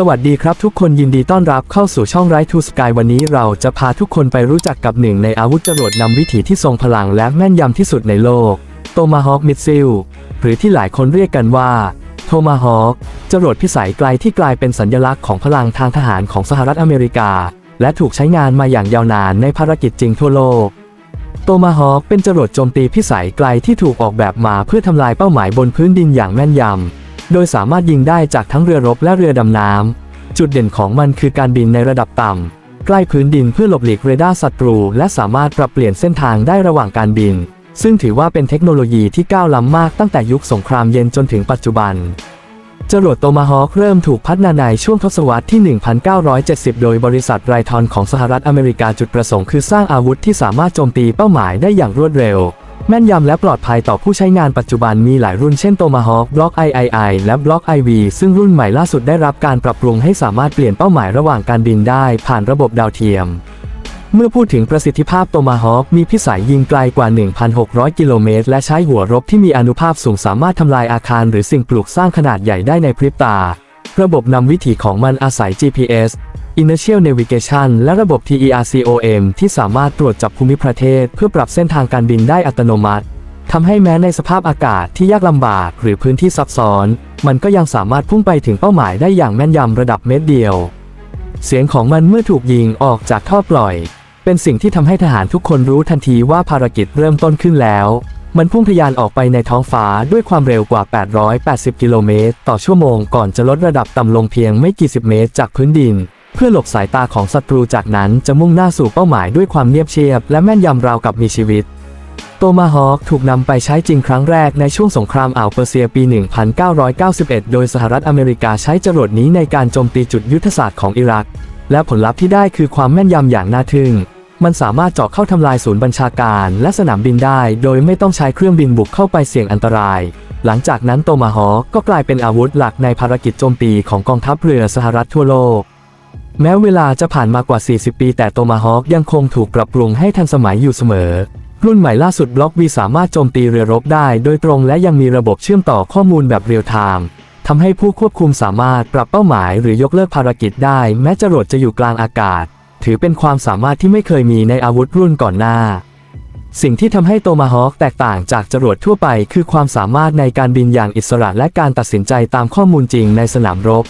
สวัสดีครับทุกคนยินดีต้อนรับเข้าสู่ช่องไรทูสกายวันนี้เราจะพาทุกคนไปรู้จักกับหนึ่งในอาวุธจรวดนำวิถีที่ทรงพลังและแม่นยำที่สุดในโลกโตมาฮอ k มิ s ซิลหรือที่หลายคนเรียกกันว่าโทมาฮอ k จรวดพิสัยไกลที่กลายเป็นสัญลักษณ์ของพลังทางทหารของสหรัฐอเมริกา และถูกใช้งานมาอย่างยาวนานในภารกิจจริงทั่วโลกโตมาฮอ k เป็นจรวดโจมตีพิสัยไกลที่ถูกออกแบบมาเพื่อทำลายเป้าหมายบนพื้นดินอย่างแม่นยำ โดยสามารถยิงได้จากทั้งเรือรบและเรือดำน้ำ จุดเด่นของมันคือการบินในระดับต่ำ ใกล้พื้นดินเพื่อหลบหลีกเรดาร์ศัตรู และสามารถปรับเปลี่ยนเส้นทางได้ระหว่างการบิน ซึ่งถือว่าเป็นเทคโนโลยีที่ก้าวล้ำมากตั้งแต่ยุคสงครามเย็นจนถึงปัจจุบัน จรวดโตมาฮอ k เริ่มถูกพัฒนาในช่วงทศวรรษที่ 1970 โดยบริษัทไรทอนของสหรัฐอเมริกาจุดประสงค์คือสร้างอาวุธที่สามารถโจมตีเป้าหมายได้อย่างรวดเร็ว แม่นยำและปลอดภัยต่อผู้ใช้งานปัจจุบันมีหลายรุ่นเช่นโตมาฮอ k บล็อก III และบล็อก IV ซึ่งรุ่นใหม่ล่าสุดได้รับการปรับปรุงให้สามารถเปลี่ยนเป้าหมายระหว่างการบินได้ผ่านระบบดาวเทียม เมื่อพูดถึงประสิทธิภาพโตมาฮอ k มีพิสัยยิงไกลกว่า 1,600 กิโลเมตร และใช้หัวรบที่มีอนุภาพสูงสามารถทำลายอาคารหรือสิ่งปลูกสร้างขนาดใหญ่ได้ในพริบตา ระบบนำวิถีของมันอาศัย GPS Inertial Navigation และระบบ TERCOM ที่สามารถตรวจจับภูมิประเทศ เพื่อปรับเส้นทางการบินได้อัตโนมัติทำให้แม้ในสภาพอากาศที่ยากลำบาก หรือพื้นที่ซับซ้อน มันก็ยังสามารถพุ่งไปถึงเป้าหมายได้อย่างแม่นยำระดับเมตรเดียว เสียงของมันเมื่อถูกยิงออกจากท่อปล่อย เป็นสิ่งที่ทำให้ทหารทุกคนรู้ทันทีว่าภารกิจเริ่มต้นขึ้นแล้ว มันพุ่งทะยานออกไปในท้องฟ้าด้วยความเร็วกว่า 880 กิโลเมตรต่อชั่วโมงก่อนจะลดระดับต่ำลงเพียงไม่กี่สิบเมตรจากพื้นดิน เพื่อหลบสายตาของศัตรูจากนั้นจะมุ่งหน้าสู่เป้าหมายด้วยความเนียบเชียบ และแม่นยำราวกับมีชีวิตโตมาฮอ k ถูกนำไปใช้จริงครั้งแรกในช่วงสงครามอ่าวเปอร์เซียปี 1991 โดยสหรัฐอเมริกาใช้จรวดนี้ในการโจมตีจุดยุทธศาสตร์ของอิรัก และผลลัพธ์ที่ได้คือความแม่นยำอย่างน่าทึ่ง มันสามารถเจาะเข้าทำลายศูนย์บัญชาการและสนามบินได้ โดยไม่ต้องใช้เครื่องบินบุกเข้าไปเสี่ยงอันตราย หลังจากนั้นโตมาฮอก็กลายเป็นอาวุธหลักในภารกิจโจมตีของกองทัพเรือสหรัฐทั่วโลก แม้เวลาจะผ่านมากว่า 40 ปี แต่โตมาฮอ k ยังคงถูกปรับปรุงให้ทันสมัยอยู่เสมอ รุ่นใหม่ล่าสุดบล็อก V สามารถโจมตีเรือรบได้ โดยตรงและยังมีระบบเชื่อมต่อข้อมูลแบบเรียลไทม์ทำให้ผู้ควบคุมสามารถปรับเป้าหมายหรือยกเลิกภารกิจได้ แม้จรวดจะอยู่กลางอากาศ ถือเป็นความสามารถที่ไม่เคยมีในอาวุธรุ่นก่อนหน้า สิ่งที่ทำให้โตมาฮอ k แตกต่างจากจรวดทั่วไป คือความสามารถในการบินอย่างอิสระและการตัดสินใจตามข้อมูลจริงในสนามรบ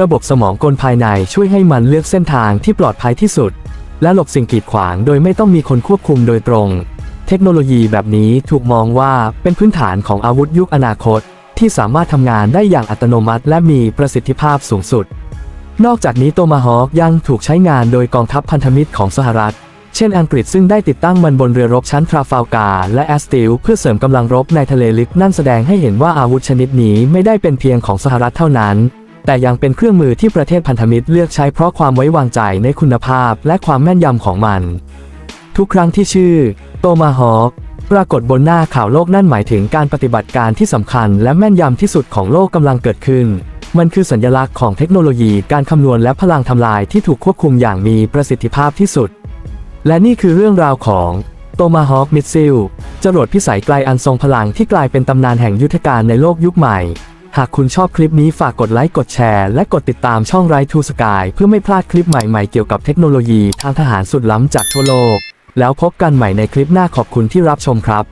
ระบบสมองกลภายในช่วยให้มันเลือกเส้นทางที่ปลอดภัยที่สุด และหลบสิ่งกีดขวางโดยไม่ต้องมีคนควบคุมโดยตรง เทคโนโลยีแบบนี้ถูกมองว่าเป็นพื้นฐานของอาวุธยุคอนาคต ที่สามารถทำงานได้อย่างอัตโนมัติ และมีประสิทธิภาพสูงสุด นอกจากนี้โตมาฮอ k ยังถูกใช้งานโดยกองทัพพันธมิตรของสหรัฐ เช่นอังกฤษซึ่งได้ติดตั้งมันบนเรือรบชั้นทราฟาลการ์และแอสติลเพื่อเสริมกำลังรบในทะเลลึกนั่นแสดงให้เห็นว่าอาวุธชนิดนี้ไม่ได้เป็นเพียงของสหรัฐเท่านั้น แต่ยังเป็นเครื่องมือที่ประเทศพันธมิตรเลือกใช้เพราะความไว้วางใจในคุณภาพและความแม่นยำของมัน ทุกครั้งที่ชื่อ โตมาฮอ k ปรากฏบนหน้าข่าวโลกนั่นหมายถึงการปฏิบัติการที่สำคัญและแม่นยำที่สุดของโลกกำลังเกิดขึ้น มันคือสัญลักษณ์ของเทคโนโลยีการคำนวณและพลังทำลายที่ถูกควบคุมอย่างมีประสิทธิภาพที่สุด และนี่คือเรื่องราวของโตมาฮอ k มิซิลจรวดพิสัยไกลอันทรงพลังที่กลายเป็นตำนานแห่งยุทธการในโลกยุคใหม่ หากคุณชอบคลิปนี้ฝากกดไลค์กดแชร์ และกดติดตามช่องไรทูสกายเพื่อไม่พลาดคลิปใหม่ๆเกี่ยวกับเทคโนโลยีทางทหารสุดล้ำจากทั่วโลก แล้วพบกันใหม่ในคลิปหน้าขอบคุณที่รับชมครับ